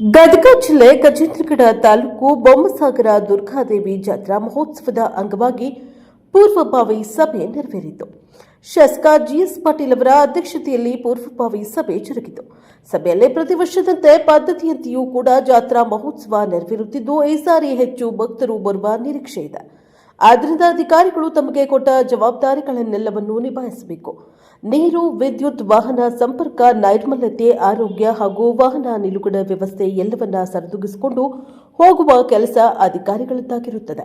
ಗದಗ ಜಿಲ್ಲೆ ಗಜೇಂದ್ರಗಡ ತಾಲೂಕು ಬೊಮ್ಮಸಾಗರ ದುರ್ಗಾದೇವಿ ಜಾತ್ರಾ ಮಹೋತ್ಸವದ ಅಂಗವಾಗಿ ಪೂರ್ವಭಾವಿ ಸಭೆ ನೆರವೇರಿತು. ಶಾಸಕ ಜಿಎಸ್ ಪಾಟೀಲ್ ಅವರ ಅಧ್ಯಕ್ಷತೆಯಲ್ಲಿ ಪೂರ್ವಭಾವಿ ಸಭೆ ಜರುಗಿತು. ಸಭೆಯಲ್ಲಿ ಪ್ರತಿ ವರ್ಷದಂತೆ ಪದ್ಧತಿಯಂತೆಯೂ ಕೂಡ ಜಾತ್ರಾ ಮಹೋತ್ಸವ ನೆರವೇರುತ್ತಿದ್ದು, ಈ ಸಾರಿ ಹೆಚ್ಚು ಭಕ್ತರು ಬರುವ ನಿರೀಕ್ಷೆ ಇದೆ. ಆದ್ದರಿಂದ ಅಧಿಕಾರಿಗಳು ತಮಗೆ ಕೊಟ್ಟ ಜವಾಬ್ದಾರಿಗಳನ್ನೆಲ್ಲವನ್ನೂ ನಿಭಾಯಿಸಬೇಕು. ನೀರು, ವಿದ್ಯುತ್, ವಾಹನ ಸಂಪರ್ಕ, ನೈರ್ಮಲ್ಯತೆ, ಆರೋಗ್ಯ ಹಾಗೂ ವಾಹನ ನಿಲುಗಡೆ ವ್ಯವಸ್ಥೆ ಎಲ್ಲವನ್ನ ಸರಿದೂಗಿಸಿಕೊಂಡು ಹೋಗುವ ಕೆಲಸ ಅಧಿಕಾರಿಗಳದ್ದಾಗಿರುತ್ತದೆ.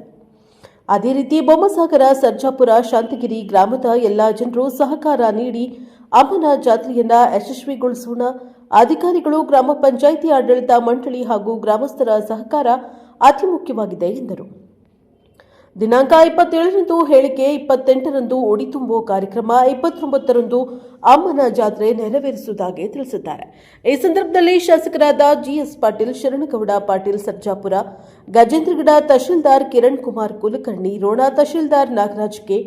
ಅದೇ ರೀತಿ ಬೊಮ್ಮಸಾಗರ ಸರ್ಜಾಪುರ, ಶಾಂತಗಿರಿ ಗ್ರಾಮದ ಎಲ್ಲ ಜನರು ಸಹಕಾರ ನೀಡಿ ಅಮ್ಮನ ಜಾತ್ರೆಯನ್ನ ಯಶಸ್ವಿಗೊಳಿಸೋಣ. ಅಧಿಕಾರಿಗಳು ಗ್ರಾಮ ಪಂಚಾಯಿತಿ ಆಡಳಿತ ಮಂಡಳಿ ಹಾಗೂ ಗ್ರಾಮಸ್ಥರ ಸಹಕಾರ ಅತಿ ಮುಖ್ಯವಾಗಿದೆ ಎಂದರು. ದಿನಾಂಕ ಇಪ್ಪತ್ತೇಳರಂದು ಹೇಳಿಕೆ, ಇಪ್ಪತ್ತೆಂಟರಂದು ಓಡಿ ತುಂಬುವ ಕಾರ್ಯಕ್ರಮ, ಇಪ್ಪತ್ತೊಂಬತ್ತರಂದು ಅಮ್ಮನ ಜಾತ್ರೆ ನೆರವೇರಿಸುವುದಾಗಿ ತಿಳಿಸಿದ್ದಾರೆ. ಈ ಸಂದರ್ಭದಲ್ಲಿ ಶಾಸಕರಾದ GS Patil, Sharanagouda Patil, Sarjapura Gajendragad tahsildar Kiran Kumar Kulkarni, Ron tahsildar Nagaraj K,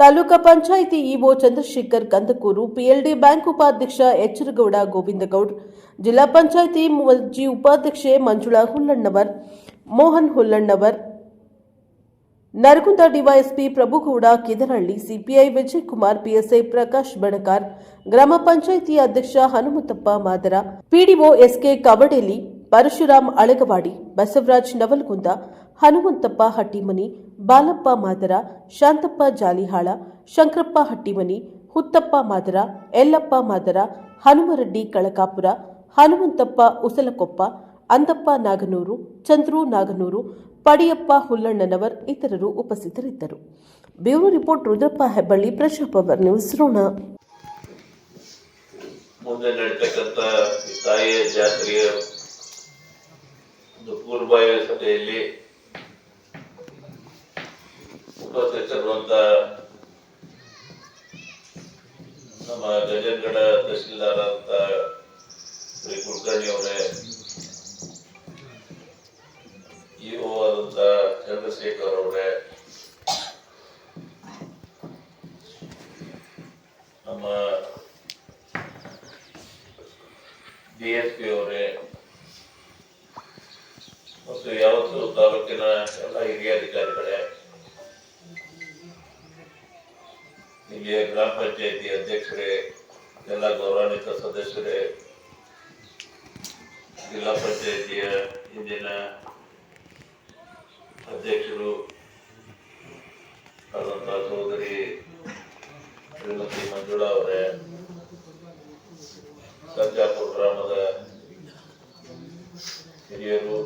taluka panchayat EO Chandrashekar Kandakur, PLD bank ಉಪಾಧ್ಯಕ್ಷ ಎಚ್ಚರಗೌಡ ಗೋವಿಂದಗೌಡ್, ಜಿಲ್ಲಾ ಪಂಚಾಯಿತಿ ಮಾಜಿ ಉಪಾಧ್ಯಕ್ಷೆ Manjula Hullannavar, Mohan Hullannavar Nargund DYSP Prabhugouda Kidaralli CPI Vijay Kumar PSI Prakash Banakar, ಗ್ರಾಮ ಪಂಚಾಯಿತಿ ಅಧ್ಯಕ್ಷ Hanumanthappa Madar, PDO SK Kavadeli, Parashuram Alagavadi, Basavaraj Navalgund, Hanumanthappa Hattimani, Balappa Madar, Shantappa Jalihal, Shankarappa Hattimani, Huttappa Madar, Yallappa Madar, Hanumareddy Kalakapur, Hanumanthappa Usalakoppa, Andappa Naganur, Chandru Naganur Padiyappa ಹುಲ್ಲಣ್ಣನವರ್ ಇತರರು ಉಪಸ್ಥಿತರಿದ್ದರು. Bureau report Rudrappa Hebballi Praja Power news Ron. ಮುಂದೆ ನಡೀತಕ್ಕಂಥ ತಾಯಿಯ ಜಾತ್ರೆಯ ಒಂದು ಸಭೆಯಲ್ಲಿ ಉಪಸ್ಥಿತರಿರುವಂತ ನಮ್ಮ ಗಜಗಡ ತಹಶೀಲ್ದಾರ್ ಅಂತ ಶ್ರೀ ಕುಲಕರ್ಣಿ ಅವರೇ ಇಒ ಆದಂತ ಚಂದ್ರಶೇಖರ್ ಅವರೇ. ನಮ್ಮ ಡಿ ಪಿ ಅವರೇ. ಮತ್ತು ಯಾವತ್ತು ತಾಲೂಕಿನ ಎಲ್ಲ ಹಿರಿಯ ಅಧಿಕಾರಿಗಳೇ. ಇಲ್ಲಿಯ ಗ್ರಾಮ ಪಂಚಾಯತಿ ಅಧ್ಯಕ್ಷರೇ, ಎಲ್ಲ ಗೌರವಾನ್ವಿತ ಸದಸ್ಯರೇ, ಜಿಲ್ಲಾ ಪಂಚಾಯತಿಯ ಇಂದಿನ ಅಧ್ಯಕ್ಷರು ಆದಂತಹ ಸಹೋದರಿ ಶ್ರೀಮತಿ ಮಂಜುಳಾ ಅವರೇ, ಸರ್ಜಾಪುರ ಗ್ರಾಮದ ಹಿರಿಯರು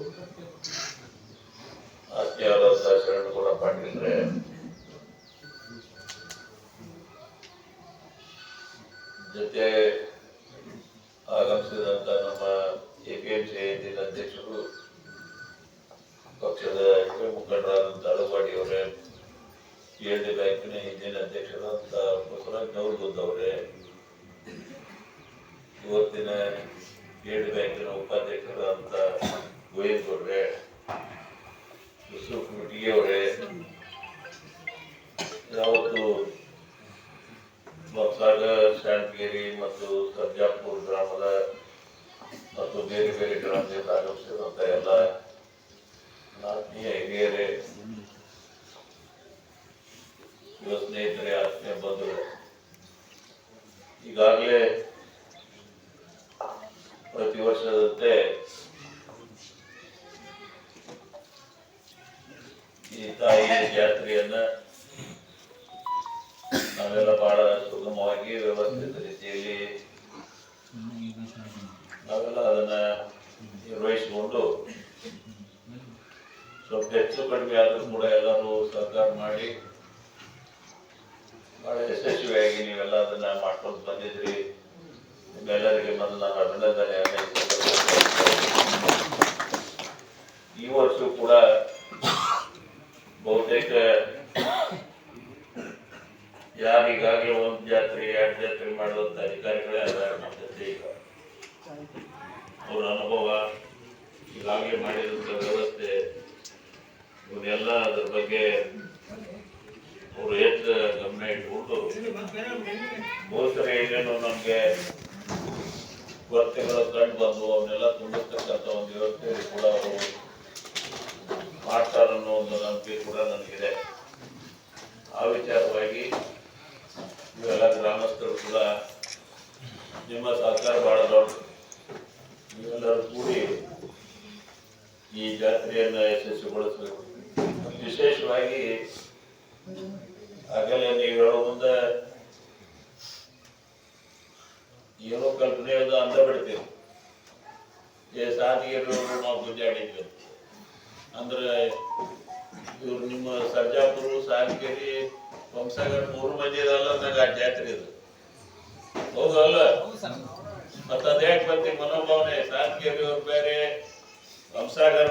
ಆತ್ಮೀಯರಾದ ಕೂಡ ಪಾಟೀಲ್ರೆ ಜೊತೆ ಆಗಮಿಸಿದಂತ ನಮ್ಮ ಎಪಿಎಂಸಿ ಸಿ ಅಧ್ಯಕ್ಷರು ಪಕ್ಷದ ಹಿರಿಯ ಮುಖಂಡರಾದಂಥ ಅಳವಾಡಿ ಅವರೇ ಪಿ ಎಲ್ ಡಿ ಬ್ಯಾಂಕಿನ ಹಿಂದಿನ ಅಧ್ಯಕ್ಷರಾದಂಥ ಬಸವರಾಜ್ ನವರ್ಗುಂದವರೇ ಇವತ್ತಿನ ಪಿ ಇವತ್ತಿನ ಡಿ ಬ್ಯಾಂಕಿನ ಉಪಾಧ್ಯಕ್ಷರಾದಂಥ ಗೋವಿಂದಗೌಡ್ರೆ ಯೂಸುಫ್ ಅವರೇ, ಯಾವತ್ತು ಸಾಗರ್ ಶಾಂತಗಿರಿ ಮತ್ತು ಸರ್ಜಾಪುರ ಗ್ರಾಮದ ಮತ್ತು ಬೇರೆ ಬೇರೆ ಗ್ರಾಮದಿಂದ ಆಗಮಿಸಿದಂಥ ಎಲ್ಲ ಆತ್ಮೀಯ ಹಿರಿಯರೇ, ಯುವ ಸ್ನೇಹಿತರೆ, ಆತ್ಮೀಯ ಬಂಧುಗಳು, ಈಗಾಗಲೇ ಪ್ರತಿ ವರ್ಷದಂತೆ ಈ ತಾಯಿಯ ಜಾತ್ರೆಯನ್ನ ನಾವೆಲ್ಲ ಬಹಳ ಸುಗಮವಾಗಿ ಹೆಚ್ಚು ಕಡಿಮೆ ಆದರೂ ಕೂಡ ಎಲ್ಲರೂ ಸಹಕಾರ ಮಾಡಿ ಬಹಳ ಯಶಸ್ವಿಯಾಗಿ ನೀವೆಲ್ಲ ಅದನ್ನ ಮಾಡ್ಕೊಂಡು ಬಂದಿದ್ರಿ. ನಿಮ್ಮೆಲ್ಲರಿಗೆ ಮೊದಲು ನಾನು ಅಭಿನಂದನೆ ಈ ವರ್ಷ ಕೂಡ ಬಹುತೇಕ ಯಾರಿಗಾಗಲೇ ಒಂದು ಜಾತ್ರೆ, ಎರಡು ಜಾತ್ರೆ ಮಾಡುವಂತ ಅಧಿಕಾರಿಗಳೇ ಅದಾರ ಈಗ. ಅವ್ರ ಅನುಭವ ಈಗಾಗಲೇ ಮಾಡಿದಂಥ ವ್ಯವಸ್ಥೆ ಇವನ್ನೆಲ್ಲ ಅದ್ರ ಬಗ್ಗೆ ಅವರು ಹೆಚ್ಚು ಗಮನ ಇಟ್ಕೊಂಡು ಬಹುಶಃ ಏನೇನು ನಮಗೆ ಕೊರತೆಗಳು ಕಂಡು ಬಂದು ಅವನ್ನೆಲ್ಲ ತುಂಬಿರ್ತಕ್ಕಂಥ ಒಂದು ವ್ಯವಸ್ಥೆ ಕೂಡ ಅವರು ಮಾಡ್ತಾರೆ ಅನ್ನೋ ಒಂದು ನಂಬಿಕೆ ಕೂಡ ನನಗಿದೆ. ಆ ವಿಚಾರವಾಗಿ ನೀವೆಲ್ಲ ಗ್ರಾಮಸ್ಥರು ಕೂಡ ನಿಮ್ಮ ಸಹಕಾರ ಬಹಳ ದೊಡ್ಡದು ನೀವೆಲ್ಲರೂ ಕೂಡಿ ಈ ಜಾತ್ರೆಯನ್ನು ಯಶಸ್ವಿಗೊಳಿಸಬೇಕು. ವಿಶೇಷವಾಗಿ ಆಗಲೇ ನೀವು ಹೇಳೋ ಮುಂದೆ ಏನೋ ಕಲ್ಪನೆ ಅದು ಅಂತ ಬಿಡ್ತೀವಿ. ಏ ಸಾಧಿಗೆರವರು ನಾವು ಗುಂಜಾಡಿದ್ವಿ ಅಂದ್ರೆ ಇವ್ರು ನಿಮ್ಮ ಸರ್ಜಾಪುರ ಸಾಲಿಗೇರಿ ವಂಸಾಗರ್ ಮೂರು ಮಂದಿ ಇದಲ್ಲ ನಂಗೆ ಆ ಜಾತ್ರೆ ಇದು. ಹೌದಲ್ಲ? ಮತ್ತ ಅದೇ ಬರ್ತೀವಿ ಮನೋಭಾವನೆ? ಸಾಲಿಗೇರಿ ಅವ್ರು ಬೇರೆ ವಂಶಾಗರ್